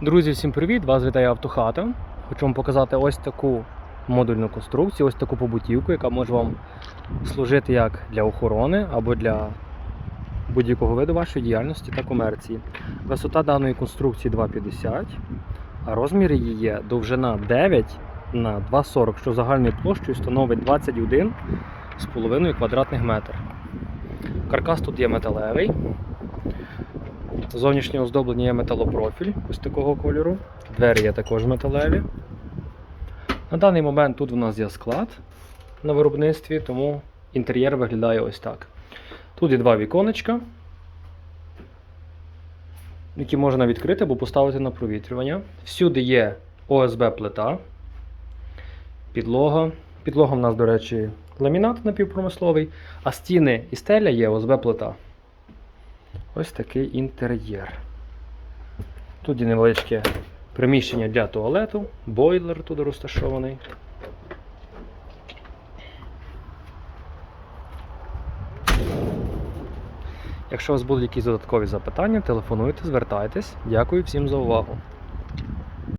Друзі, всім привіт! Вас вітає Автохата. Хочу вам показати ось таку модульну конструкцію, ось таку побутівку, яка може вам служити як для охорони або для будь-якого виду вашої діяльності та комерції. Висота даної конструкції 2,50, а розмір її є довжина 9 на 2,40, що загальною площею становить 21,5 квадратних метр. Каркас тут є металевий. Зовнішнє оздоблення є металопрофіль ось такого кольору. Двері є також металеві. На даний момент тут у нас є склад на виробництві, тому інтер'єр виглядає ось так. Тут є два віконечка, які можна відкрити або поставити на провітрювання. Всюди є ОСБ плита, підлога. Підлога в нас, до речі, ламінат напівпромисловий, а стіни і стеля є ОСБ плита. Ось такий інтер'єр. Тут є невеличке приміщення для туалету, бойлер тут розташований. Якщо у вас будуть якісь додаткові запитання, телефонуйте, звертайтесь. Дякую всім за увагу.